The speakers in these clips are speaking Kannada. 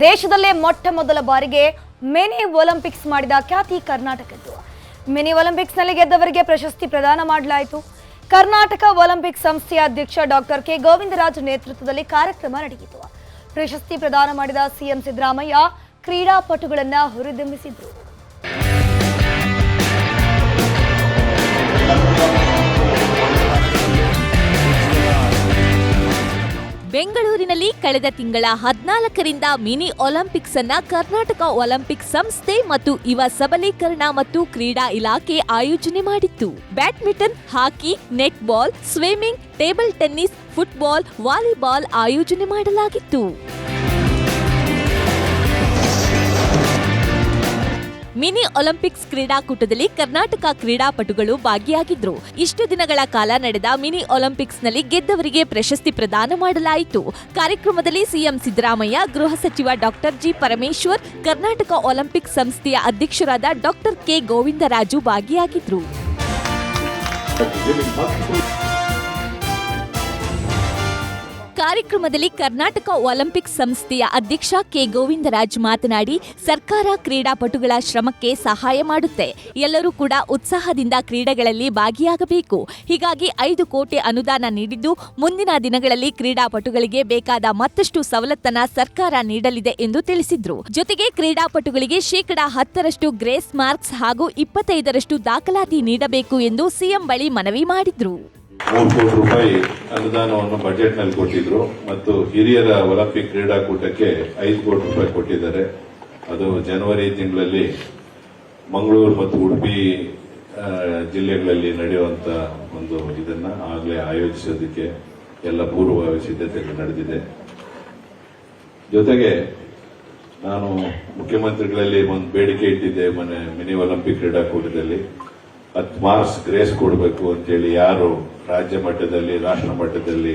ದೇಶದಲ್ಲೇ ಮೊಟ್ಟ ಮೊದಲ ಬಾರಿಗೆ ಮಿನಿ ಒಲಿಂಪಿಕ್ಸ್ ಮಾಡಿದ ಖ್ಯಾತಿ ಕರ್ನಾಟಕದ್ದು. ಮಿನಿ ಒಲಿಂಪಿಕ್ಸ್ನಲ್ಲಿ ಗೆದ್ದವರಿಗೆ ಪ್ರಶಸ್ತಿ ಪ್ರದಾನ ಮಾಡಲಾಯಿತು. ಕರ್ನಾಟಕ ಒಲಿಂಪಿಕ್ ಸಂಸ್ಥೆಯ ಅಧ್ಯಕ್ಷ ಡಾಕ್ಟರ್ ಕೆ. ಗೋವಿಂದರಾಜ್ ನೇತೃತ್ವದಲ್ಲಿ ಕಾರ್ಯಕ್ರಮ ನಡೆಯಿತು. ಪ್ರಶಸ್ತಿ ಪ್ರದಾನ ಮಾಡಿದ ಸಿಎಂ ಸಿದ್ದರಾಮಯ್ಯ ಕ್ರೀಡಾಪಟುಗಳನ್ನು ಹುರಿದುಂಬಿಸಿದ್ರು. ಕಳೆದ ತಿಂಗಳ ಹದಿನಾಲ್ಕರಿಂದ ಮಿನಿ ಒಲಿಂಪಿಕ್ಸ್ ಅನ್ನ ಕರ್ನಾಟಕ ಒಲಿಂಪಿಕ್ ಸಂಸ್ಥೆ ಮತ್ತು ಯುವ ಸಬಲೀಕರಣ ಮತ್ತು ಕ್ರೀಡಾ ಇಲಾಖೆ ಆಯೋಜನೆ ಮಾಡಿತ್ತು. Badminton, hockey, netball, swimming, table tennis, football, volleyball ಆಯೋಜನೆ ಮಾಡಲಾಗಿತ್ತು. ಮಿನಿ ಒಲಿಂಪಿಕ್ಸ್ ಕ್ರೀಡಾಕೂಟದಲ್ಲಿ ಕರ್ನಾಟಕ ಕ್ರೀಡಾಪಟುಗಳು ಭಾಗಿಯಾಗಿದ್ರು. ಇಷ್ಟು ದಿನಗಳ ಕಾಲ ನಡೆದ ಮಿನಿ ಒಲಿಂಪಿಕ್ಸ್ನಲ್ಲಿ ಗೆದ್ದವರಿಗೆ ಪ್ರಶಸ್ತಿ ಪ್ರದಾನ ಮಾಡಲಾಯಿತು. ಕಾರ್ಯಕ್ರಮದಲ್ಲಿ ಸಿಎಂ ಸಿದ್ದರಾಮಯ್ಯ, ಗೃಹ ಸಚಿವ doctor G Parameshwar, Karnataka Olympic ಸಂಸ್ಥೆಯ ಅಧ್ಯಕ್ಷರಾದ ಡಾಕ್ಟರ್ ಕೆ ಗೋವಿಂದರಾಜು ಭಾಗಿಯಾಗಿದ್ರು. ಕಾರ್ಯಕ್ರಮದಲ್ಲಿ ಕರ್ನಾಟಕ ಒಲಿಂಪಿಕ್ ಸಂಸ್ಥೆಯ ಅಧ್ಯಕ್ಷ ಕೆ ಗೋವಿಂದರಾಜ್ ಮಾತನಾಡಿ, ಸರ್ಕಾರ ಕ್ರೀಡಾಪಟುಗಳ ಶ್ರಮಕ್ಕೆ ಸಹಾಯ ಮಾಡುತ್ತೆ. ಎಲ್ಲರೂ ಕೂಡ ಉತ್ಸಾಹದಿಂದ ಕ್ರೀಡೆಗಳಲ್ಲಿ ಭಾಗಿಯಾಗಬೇಕು. ಹೀಗಾಗಿ ಐದು ಕೋಟಿ ಅನುದಾನ ನೀಡಿದ್ದು, ಮುಂದಿನ ದಿನಗಳಲ್ಲಿ ಕ್ರೀಡಾಪಟುಗಳಿಗೆ ಬೇಕಾದ ಮತ್ತಷ್ಟು ಸವಲತ್ತನ್ನ ಸರ್ಕಾರ ನೀಡಲಿದೆ ಎಂದು ತಿಳಿಸಿದ್ರು. ಜೊತೆಗೆ ಕ್ರೀಡಾಪಟುಗಳಿಗೆ ಶೇಕಡಾ ಹತ್ತರಷ್ಟು ಗ್ರೇಸ್ ಮಾರ್ಕ್ಸ್ ಹಾಗೂ ಇಪ್ಪತ್ತೈದರಷ್ಟು ದಾಖಲಾತಿ ನೀಡಬೇಕು ಎಂದು ಸಿಎಂ ಬಳಿ ಮನವಿ ಮಾಡಿದ್ರು. ಮೂರು ಕೋಟಿ ರೂಪಾಯಿ ಅನುದಾನವನ್ನು ಬಜೆಟ್ನಲ್ಲಿ ಕೊಟ್ಟಿದ್ರು. ಮತ್ತು ಹಿರಿಯರ ಒಲಿಂಪಿಕ್ ಕ್ರೀಡಾಕೂಟಕ್ಕೆ ಐದು ಕೋಟಿ ರೂಪಾಯಿ ಕೊಟ್ಟಿದ್ದಾರೆ. ಅದು ಜನವರಿ ತಿಂಗಳಲ್ಲಿ ಮಂಗಳೂರು ಮತ್ತು ಉಡುಪಿ ಜಿಲ್ಲೆಗಳಲ್ಲಿ ನಡೆಯುವಂತ ಒಂದು ಇದನ್ನ ಆಗಲೇ ಆಯೋಜಿಸೋದಕ್ಕೆ ಎಲ್ಲ ಪೂರ್ವ ಸಿದ್ಧತೆಗಳು ನಡೆದಿದೆ. ಜೊತೆಗೆ ನಾನು ಮುಖ್ಯಮಂತ್ರಿಗಳಲ್ಲಿ ಒಂದು ಬೇಡಿಕೆ ಇಟ್ಟಿದ್ದೆ, ಮನೆ ಮಿನಿ ಒಲಿಂಪಿಕ್ ಕ್ರೀಡಾಕೂಟದಲ್ಲಿ. ಹತ್ತು ಮಾರ್ಕ್ಸ್ ಗ್ರೇಸ್ ಕೊಡಬೇಕು ಅಂತೇಳಿ ಯಾರು ರಾಜ್ಯ ಮಟ್ಟದಲ್ಲಿ, ರಾಷ್ಟ್ರ ಮಟ್ಟದಲ್ಲಿ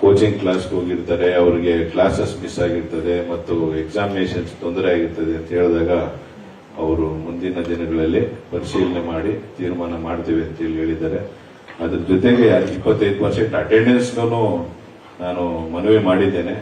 ಕೋಚಿಂಗ್ ಕ್ಲಾಸ್ಗೆ ಹೋಗಿರ್ತಾರೆ, ಅವರಿಗೆ ಕ್ಲಾಸಸ್ ಮಿಸ್ ಆಗಿರ್ತದೆ ಮತ್ತು ಎಕ್ಸಾಮಿನೇಷನ್ಸ್ ತೊಂದರೆ ಆಗಿರ್ತದೆ ಅಂತ ಹೇಳಿದಾಗ ಅವರು ಮುಂದಿನ ದಿನಗಳಲ್ಲಿ ಪರಿಶೀಲನೆ ಮಾಡಿ ತೀರ್ಮಾನ ಮಾಡ್ತೀವಿ ಅಂತ ಹೇಳಿ ಹೇಳಿದ್ದಾರೆ. ಅದ್ರ ಜೊತೆಗೆ ಇಪ್ಪತ್ತೈದು ಪರ್ಸೆಂಟ್ ಅಟೆಂಡೆನ್ಸ್ಗೂ ನಾನು ಮನವಿ ಮಾಡಿದ್ದೇನೆ.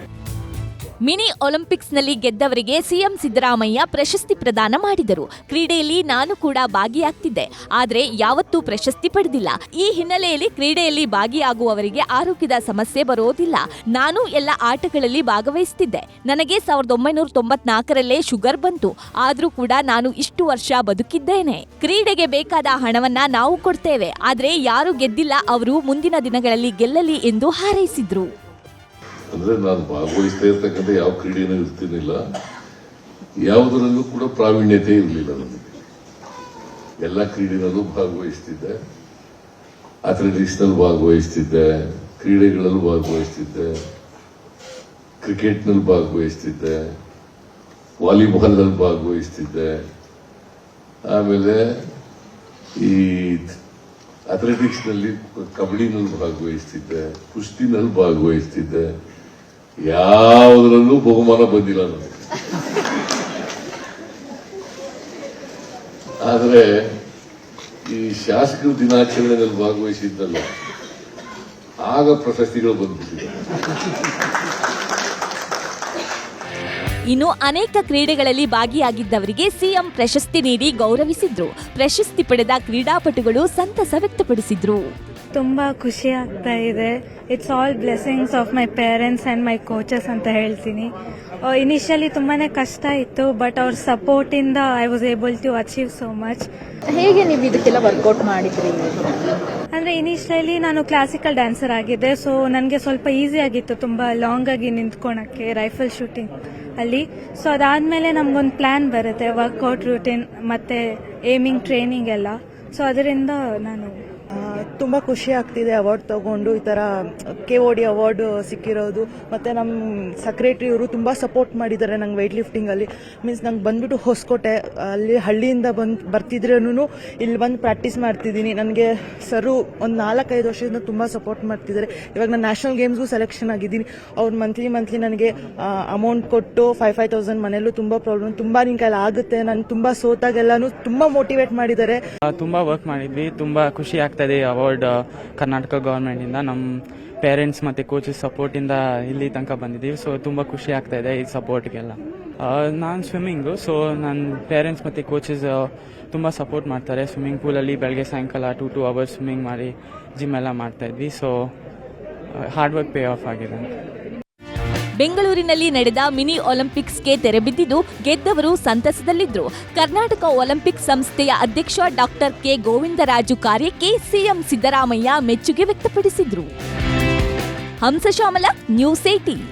ಮಿನಿ ಒಲಿಂಪಿಕ್ಸ್ನಲ್ಲಿ ಗೆದ್ದವರಿಗೆ ಸಿಎಂ ಸಿದ್ದರಾಮಯ್ಯ ಪ್ರಶಸ್ತಿ ಪ್ರದಾನ ಮಾಡಿದರು. ಕ್ರೀಡೆಯಲ್ಲಿ ನಾನು ಕೂಡ ಭಾಗಿಯಾಗ್ತಿದ್ದೆ. ಆದರೆ ಯಾವತ್ತೂ ಪ್ರಶಸ್ತಿ ಪಡೆದಿಲ್ಲ. ಈ ಹಿನ್ನೆಲೆಯಲ್ಲಿ ಕ್ರೀಡೆಯಲ್ಲಿ ಭಾಗಿಯಾಗುವವರಿಗೆ ಆರೋಗ್ಯದ ಸಮಸ್ಯೆ ಬರೋದಿಲ್ಲ. ನಾನು ಎಲ್ಲ ಆಟಗಳಲ್ಲಿ ಭಾಗವಹಿಸ್ತಿದ್ದೆ. ನನಗೆ ಸಾವಿರದ ಒಂಬೈನೂರ ತೊಂಬತ್ನಾಲ್ಕರಲ್ಲೇ ಶುಗರ್ ಬಂತು. ಆದರೂ ಕೂಡ ನಾನು ಇಷ್ಟು ವರ್ಷ ಬದುಕಿದ್ದೇನೆ. ಕ್ರೀಡೆಗೆ ಬೇಕಾದ ಹಣವನ್ನ ನಾವು ಕೊಡ್ತೇವೆ. ಆದರೆ ಯಾರು ಗೆದ್ದಿಲ್ಲ, ಅವರು ಮುಂದಿನ ದಿನಗಳಲ್ಲಿ ಗೆಲ್ಲಲಿ ಎಂದು ಹಾರೈಸಿದ್ರು. ಅಂದ್ರೆ ನಾನು ಭಾಗವಹಿಸ್ತಾ ಇರ್ತಕ್ಕಂಥ ಯಾವ ಕ್ರೀಡೆನೂ ಇರ್ತಿರ್ಲಿಲ್ಲ. ಯಾವುದರಲ್ಲೂ ಕೂಡ ಪ್ರಾವೀಣ್ಯತೆ ಇರಲಿಲ್ಲ ನನಗೆ. ಎಲ್ಲ ಕ್ರೀಡೆನಲ್ಲೂ ಭಾಗವಹಿಸ್ತಿದ್ದೆ. ಅಥ್ಲೆಟಿಕ್ಸ್ನಲ್ಲಿ ಭಾಗವಹಿಸ್ತಿದ್ದೆ, ಕ್ರೀಡೆಗಳಲ್ಲೂ ಭಾಗವಹಿಸ್ತಿದ್ದೆ, ಕ್ರಿಕೆಟ್ನಲ್ಲಿ ಭಾಗವಹಿಸ್ತಿದ್ದೆ, ವಾಲಿಬಾಲ್ನಲ್ಲಿ ಭಾಗವಹಿಸ್ತಿದ್ದೆ. ಆಮೇಲೆ ಈ ಅಥ್ಲೆಟಿಕ್ಸ್ನಲ್ಲಿ ಕಬಡ್ಡಿನಲ್ಲಿ ಭಾಗವಹಿಸ್ತಿದ್ದೆ, ಕುಸ್ತಿನಲ್ಲಿ ಭಾಗವಹಿಸ್ತಿದ್ದೆ. ಯಾವುದರಲ್ಲೂ ಬಹುಮಾನ ಬಂದಿಲ್ಲ ನನಗೆ ಆದರೆ ಈ ಶಾಸಕರ ದಿನಾಚರಣೆಯಲ್ಲಿ ಭಾಗವಹಿಸಿದ್ದಲ್ಲ, ಆಗ ಪ್ರಶಸ್ತಿಗಳು ಬಂದ್ಬಿಟ್ಟಿದೆ. ಇನ್ನು ಅನೇಕ ಕ್ರೀಡೆಗಳಲ್ಲಿ ಭಾಗಿಯಾಗಿದ್ದವರಿಗೆ ಸಿಎಂ ಪ್ರಶಸ್ತಿ ನೀಡಿ ಗೌರವಿಸಿದ್ರು. ಪ್ರಶಸ್ತಿ ಪಡೆದ ಕ್ರೀಡಾಪಟುಗಳು ಸಂತಸ ವ್ಯಕ್ತಪಡಿಸಿದ್ರು. ತುಂಬ ಖುಷಿ ಆಗ್ತಾ ಇದೆ. It's all blessings of my parents and my coaches ಅಂತ ಹೇಳ್ತೀನಿ. ಇನಿಷಿಯಲಿ ತುಂಬಾ ಕಷ್ಟ ಇತ್ತು ಬಟ್ ಅವ್ರ ಸಪೋರ್ಟಿಂದ I was able to achieve so much ಹೇಗೆ ನೀವು ಇದಕ್ಕೆಲ್ಲ ವರ್ಕೌಟ್ ಮಾಡಿದ್ರಿ? ಅಂದರೆ ಇನಿಷಿಯಲಿ ನಾನು ಕ್ಲಾಸಿಕಲ್ ಡ್ಯಾನ್ಸರ್ ಆಗಿದ್ದೆ ಸೊ ನನಗೆ ಸ್ವಲ್ಪ ಈಸಿ ಆಗಿತ್ತು ತುಂಬ ಲಾಂಗ್ ಆಗಿ ನಿಂತ್ಕೊಳಕ್ಕೆ ರೈಫಲ್ ಶೂಟಿಂಗ್ ಅಲ್ಲಿ. ಸೊ ಅದಾದಮೇಲೆ ನಮ್ಗೊಂದು ಪ್ಲ್ಯಾನ್ ಬರುತ್ತೆ ವರ್ಕೌಟ್ ರೂಟೀನ್ ಮತ್ತು ಏಮಿಂಗ್ ಟ್ರೈನಿಂಗ್ ಎಲ್ಲ. ಸೊ ಅದರಿಂದ ನಾನು ತುಂಬ ಖುಷಿ ಆಗ್ತಿದೆ ಅವಾರ್ಡ್ ತಗೊಂಡು ಈ ಥರ ಕೆ ಓ ಡಿ ಅವಾರ್ಡ್ ಸಿಕ್ಕಿರೋದು. ಮತ್ತು ನಮ್ಮ ಸೆಕ್ರೆಟ್ರಿ ಅವರು ತುಂಬ ಸಪೋರ್ಟ್ ಮಾಡಿದ್ದಾರೆ ನಂಗೆ ವೆಯ್ಟ್ ಲಿಫ್ಟಿಂಗಲ್ಲಿ ಮೀನ್ಸ್ ನಂಗೆ ಬಂದ್ಬಿಟ್ಟು ಹೊಸಕೋಟೆ, ಅಲ್ಲಿ ಹಳ್ಳಿಯಿಂದ ಬಂದು ಬರ್ತಿದ್ರೂ ಇಲ್ಲಿ ಬಂದು ಪ್ರಾಕ್ಟೀಸ್ ಮಾಡ್ತಿದ್ದೀನಿ. ನನಗೆ ಸರು ಒಂದು ನಾಲ್ಕೈದು ವರ್ಷದಿಂದ ತುಂಬ ಸಪೋರ್ಟ್ ಮಾಡ್ತಿದ್ದಾರೆ. ಇವಾಗ ನಾನು ನ್ಯಾಷನಲ್ ಗೇಮ್ಸ್ಗೂ ಸೆಲೆಕ್ಷನ್ ಆಗಿದ್ದೀನಿ. ಅವ್ರು ಮಂತ್ಲಿ ಮಂತ್ಲಿ ನನಗೆ ಅಮೌಂಟ್ ಕೊಟ್ಟು ಫೈವ್ ಫೈವ್ ತೌಸಂಡ್ ಮನೆಯಲ್ಲೂ ತುಂಬ ಪ್ರಾಬ್ಲಮ್ ತುಂಬ ನಿನ್ನ ಕೈಲಿ ಆಗುತ್ತೆ. ನಾನು ತುಂಬ ಸೋತಾಗೆಲ್ಲನೂ ತುಂಬ ಮೋಟಿವೇಟ್ ಮಾಡಿದ್ದಾರೆ. ತುಂಬ ವರ್ಕ್ ಮಾಡಿದ್ವಿ. ತುಂಬ ಖುಷಿ ಆಗ್ತದೆ ಅವಾರ್ಡ್ ಕರ್ನಾಟಕ ಗೌರ್ಮೆಂಟಿಂದ ನಮ್ಮ ಪೇರೆಂಟ್ಸ್ ಮತ್ತು ಕೋಚಸ್ ಸಪೋರ್ಟಿಂದ ಇಲ್ಲಿ ತನಕ ಬಂದಿದ್ದೀವಿ. ಸೊ ತುಂಬ ಖುಷಿ ಆಗ್ತಾ ಇದೆ ಈ ಸಪೋರ್ಟ್ಗೆಲ್ಲ ನಾನು ಸ್ವಿಮ್ಮಿಂಗು ಸೊ ನನ್ನ ಪೇರೆಂಟ್ಸ್ ಮತ್ತು ಕೋಚಸ್ ತುಂಬ ಸಪೋರ್ಟ್ ಮಾಡ್ತಾರೆ. ಸ್ವಿಮ್ಮಿಂಗ್ ಪೂಲಲ್ಲಿ ಬೆಳಗ್ಗೆ ಸಾಯಂಕಾಲ ಟು ಟು ಅವರ್ಸ್ ಸ್ವಿಮ್ಮಿಂಗ್ ಮಾಡಿ ಜಿಮ್ ಎಲ್ಲ ಮಾಡ್ತಾ ಇದ್ವಿ. So hard work pay off ಆಗಿದೆ ಬೆಂಗಳೂರಿನಲ್ಲಿ ನಡೆದ ಮಿನಿ ಒಲಿಂಪಿಕ್ಸ್ಗೆ ತೆರೆಬಿದ್ದಿದ್ದು ಗೆದ್ದವರು ಸಂತಸದಲ್ಲಿದ್ದರು ಕರ್ನಾಟಕ ಒಲಿಂಪಿಕ್ ಸಂಸ್ಥೆಯ ಅಧ್ಯಕ್ಷ ಡಾಕ್ಟರ್ ಕೆ ಗೋವಿಂದರಾಜು ಕಾರ್ಯಕ್ಕೆ ಸಿಎಂ ಸಿದ್ದರಾಮಯ್ಯ ಮೆಚ್ಚುಗೆ ವ್ಯಕ್ತಪಡಿಸಿದ್ರು. ಹಂಸಶಾಮಲ ನ್ಯೂಸ್ ಏಟೀನ್